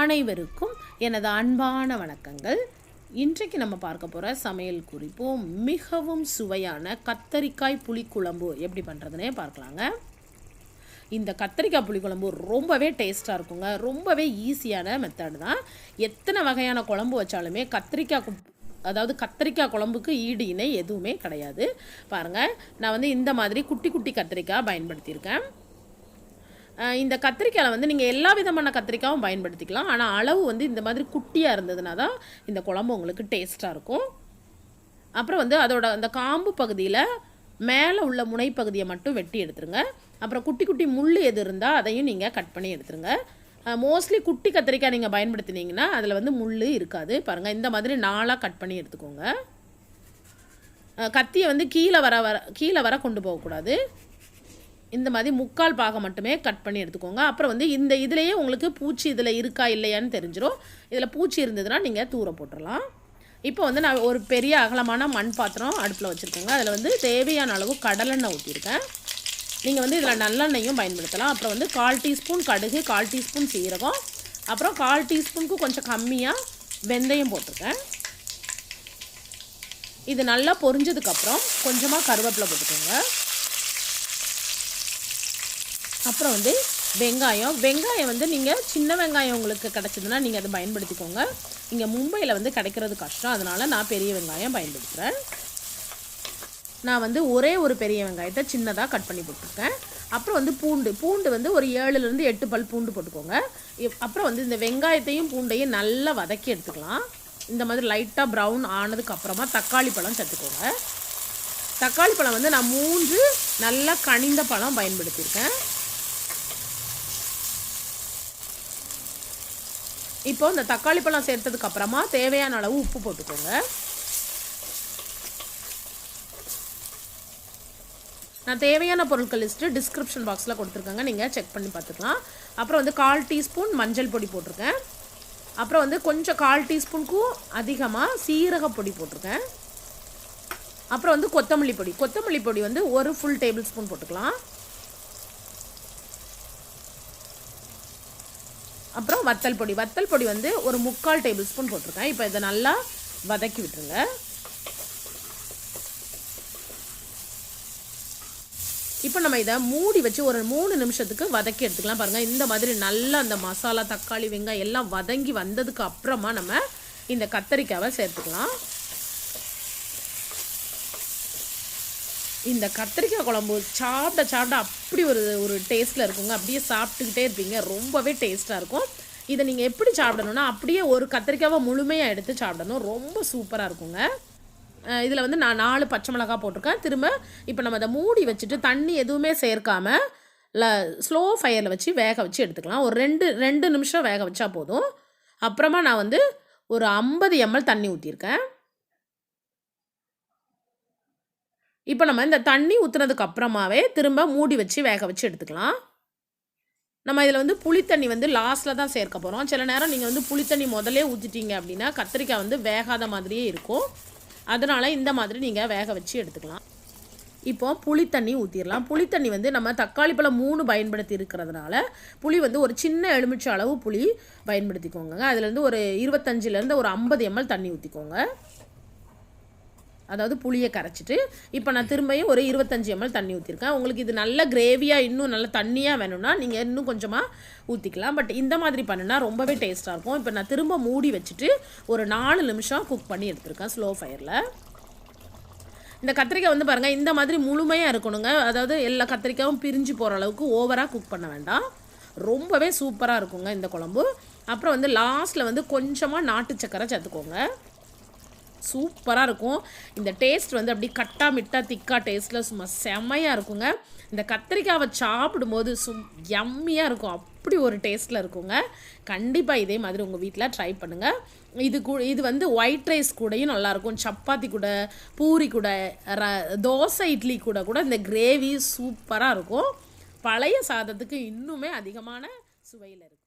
அனைவருக்கும் எனது அன்பான வணக்கங்கள். இன்றைக்கு நம்ம பார்க்க போகிற சமையல் குறிப்பு மிகவும் சுவையான கத்தரிக்காய் புளிக்குழம்பு எப்படி பண்ணுறதுனே பார்க்கலாங்க. இந்த கத்தரிக்காய் புளிக்குழம்பு ரொம்பவே டேஸ்ட்டாக இருக்குங்க. ரொம்பவே ஈஸியான மெத்தடு தான். எத்தனை வகையான குழம்பு வச்சாலுமே கத்திரிக்காய் அதாவது கத்திரிக்காய் குழம்புக்கு ஈடு இணை எதுவுமே கிடையாது. பாருங்கள் நான் வந்து இந்த மாதிரி குட்டி குட்டி கத்திரிக்காய் பயன்படுத்தியிருக்கேன். இந்த கத்திரிக்காயில் வந்து நீங்கள் எல்லா விதமான கத்திரிக்காயும் பயன்படுத்திக்கலாம். ஆனால் அளவு வந்து இந்த மாதிரி குட்டியாக இருந்ததுனா தான் இந்த குழம்பு உங்களுக்கு டேஸ்ட்டாக இருக்கும். அப்புறம் வந்து அதோட அந்த காம்பு பகுதியில் மேலே உள்ள முனைப்பகுதியை மட்டும் வெட்டி எடுத்துருங்க. அப்புறம் குட்டி குட்டி முள் எது இருந்தால் அதையும் நீங்கள் கட் பண்ணி எடுத்துருங்க. மோஸ்ட்லி குட்டி கத்திரிக்காய் நீங்கள் பயன்படுத்தினீங்கன்னா அதில் வந்து முள் இருக்காது. பாருங்கள் இந்த மாதிரி நாளாக கட் பண்ணி எடுத்துக்கோங்க. கத்தியை வந்து கீழே வர வர கீழே வர கொண்டு போகக்கூடாது. இந்த மாதிரி முக்கால் பாகம் மட்டுமே கட் பண்ணி எடுத்துக்கோங்க. அப்புறம் வந்து இந்த இதுலேயே உங்களுக்கு பூச்சி இதில் இருக்கா இல்லையான்னு தெரிஞ்சிடும் இதில் பூச்சி இருந்ததுன்னா நீங்கள் தூர போட்டுடலாம் இப்போ வந்து நான் ஒரு பெரிய அகலமான மண் பாத்திரம் அடுப்பில் வச்சுருக்கேங்க. அதில் வந்து தேவையான அளவு கடலெண்ணெய் ஊற்றிருக்கேன் நீங்கள் வந்து இதில் நல்லெண்ணெயும் பயன்படுத்தலாம். அப்புறம் வந்து கால் டீஸ்பூன் கடுகு கால் டீஸ்பூன் சீரகம். அப்புறம் கால் டீஸ்பூனுக்கு கொஞ்சம் கம்மியாக வெந்தயம் போட்டிருக்கேன். இது நல்லா பொரிஞ்சதுக்கப்புறம் கொஞ்சமாக கருவேப்பிலை போட்டுக்கோங்க. அப்புறம் வந்து வெங்காயம். வெங்காயம் வந்து நீங்கள் சின்ன வெங்காயம் உங்களுக்கு கிடச்சிதுன்னா நீங்கள் அதை பயன்படுத்திக்கோங்க. இங்கே மும்பையில் வந்து கிடைக்கிறது கஷ்டம். அதனால் நான் பெரிய வெங்காயம் பயன்படுத்துகிறேன் நான் வந்து ஒரே ஒரு பெரிய வெங்காயத்தை சின்னதாக கட் பண்ணி போட்டிருக்கேன். அப்புறம் வந்து பூண்டு. பூண்டு வந்து ஒரு ஏழுலேருந்து எட்டு பல் பூண்டு போட்டுக்கோங்க. இப்- அப்புறம் வந்து இந்த வெங்காயத்தையும் பூண்டையும் நல்லா வதக்கி எடுத்துக்கலாம். இந்த மாதிரி லைட்டாக ப்ரௌன் ஆனதுக்கு அப்புறமா தக்காளி பழம் சேர்த்துக்கோங்க. தக்காளி பழம் வந்து நான் மூன்று நல்லா கனிந்த பழம் பயன்படுத்தியிருக்கேன். இப்போ இந்த தக்காளி பழம் சேர்த்ததுக்கு அப்புறமா தேவையான அளவு உப்பு போட்டுக்கோங்க. நான் தேவையான பொருட்கள் லிஸ்ட்டு டிஸ்கிரிப்ஷன் பாக்ஸில் கொடுத்துருக்கேங்க. நீங்கள் செக் பண்ணி பார்த்துக்கலாம். அப்புறம் வந்து கால் டீஸ்பூன் மஞ்சள் பொடி போட்டிருக்கேன். அப்புறம் வந்து கொஞ்சம் கால் டீஸ்பூனுக்கும் அதிகமாக சீரக பொடி போட்டிருக்கேன். அப்புறம் வந்து கொத்தமல்லி பொடி. கொத்தமல்லி பொடி வந்து ஒரு ஃபுல் டேபிள் ஸ்பூன் போட்டுக்கலாம். அப்புறம் வத்தல் பொடி. வத்தல் பொடி வந்து ஒரு முக்கால் டேபிள் ஸ்பூன் போட்டிருக்கேன். இப்போ இதை நல்லா வதக்கி விட்டுருங்க. இப்போ நம்ம இதை மூடி வச்சு ஒரு மூணு நிமிஷத்துக்கு வதக்கி எடுத்துக்கலாம் பாருங்கள் இந்த மாதிரி நல்லா அந்த மசாலா தக்காளி வெங்காயம் எல்லாம் வதங்கி வந்ததுக்கு அப்புறமா நம்ம இந்த கத்தரிக்காவை சேர்த்துக்கலாம். இந்த கத்திரிக்காய் குழம்பு சாப்பிட சாப்பிட அப்படி ஒரு ஒரு டேஸ்ட்டில் இருக்குங்க. அப்படியே சாப்பிட்டுக்கிட்டே இருப்பீங்க. ரொம்பவே டேஸ்ட்டாக இருக்கும். இதை நீங்கள் எப்படி சாப்பிடணும்னா அப்படியே ஒரு கத்திரிக்காவை முழுமையாக எடுத்து சாப்பிடணும். ரொம்ப சூப்பராக இருக்குங்க. இதில் வந்து நான் நாலு பச்சை மிளகாய் போட்டிருக்கேன். திரும்ப இப்போ நம்ம அதை மூடி வச்சுட்டு தண்ணி எதுவுமே சேர்க்காமல் ல ஸ்லோ ஃபயரில் வச்சு வேக வச்சு எடுத்துக்கலாம். ஒரு ரெண்டு ரெண்டு நிமிஷம் வேக வச்சா போதும். அப்புறமா நான் வந்து ஒரு ஐம்பது எம்எல் தண்ணி ஊற்றிருக்கேன் இப்போ நம்ம இந்த தண்ணி ஊற்றுனதுக்கு அப்புறமாவே திரும்ப மூடி வச்சு வேக வச்சு எடுத்துக்கலாம். நம்ம இதில் வந்து புளித்தண்ணி வந்து லாஸ்ட்டில் தான் சேர்க்க போகிறோம் சில நேரம் நீங்கள் வந்து புளித்தண்ணி முதலே ஊற்றிட்டீங்க அப்படின்னா கத்திரிக்காய் வந்து வேகாத மாதிரியே இருக்கும். அதனால் இந்த மாதிரி நீங்கள் வேக வச்சு எடுத்துக்கலாம். இப்போ புளித்தண்ணி ஊற்றிடலாம் புளித்தண்ணி வந்து நம்ம தக்காளி பழம் மூணு பயன்படுத்தி இருக்கிறதுனால புளி வந்து ஒரு சின்ன எலுமிச்சை அளவு புளி பயன்படுத்திக்கோங்க. அதுலேருந்து ஒரு இருபத்தஞ்சிலேருந்து ஒரு ஐம்பது எம்எல் தண்ணி ஊற்றிக்கோங்க அதாவது புளியை கரைச்சிட்டு இப்போ நான் திரும்பியும் ஒரு இருபத்தஞ்சி எம்எல் தண்ணி ஊற்றிருக்கேன் உங்களுக்கு இது நல்ல கிரேவியாக இன்னும் நல்ல தண்ணியாக வேணும்னா நீங்கள் இன்னும் கொஞ்சமாக ஊற்றிக்கலாம் பட் இந்த மாதிரி பண்ணுனா ரொம்பவே டேஸ்ட்டாக இருக்கும். இப்போ நான் திரும்ப மூடி வச்சுட்டு ஒரு நாலு நிமிஷம் குக் பண்ணி எடுத்திருக்கேன் ஸ்லோ ஃபயரில் இந்த கத்திரிக்காய் வந்து பாருங்கள் இந்த மாதிரி முழுமையாக இருக்கணுங்க. அதாவது எல்லா கத்திரிக்காயும் பிரிஞ்சு போகிற அளவுக்கு ஓவராக குக் பண்ண வேண்டாம். ரொம்பவே சூப்பராக இருக்குங்க இந்த குழம்பு. அப்புறம் வந்து லாஸ்ட்டில் வந்து கொஞ்சமாக நாட்டு சக்கரை சேர்த்துக்கோங்க. சூப்பராக இருக்கும். இந்த டேஸ்ட் வந்து அப்படி கட்டா மிட்டா திக்கா டேஸ்ட்டில் சும்மா செம்மையாக இருக்குங்க. இந்த கத்திரிக்காவை சாப்பிடும்போது சும் எம்மியாக இருக்கும். அப்படி ஒரு டேஸ்ட்டில் இருக்குங்க. கண்டிப்பாக இதே மாதிரி உங்கள் வீட்டில் ட்ரை பண்ணுங்கள் இது கூ இது வந்து ஒயிட் ரைஸ் கூடயும் நல்லாயிருக்கும் சப்பாத்தி கூட பூரி கூட ர தோசை இட்லி கூட கூட இந்த கிரேவி சூப்பராக இருக்கும். பழைய சாதத்துக்கு இன்னுமே அதிகமான சுவையில் இருக்கும்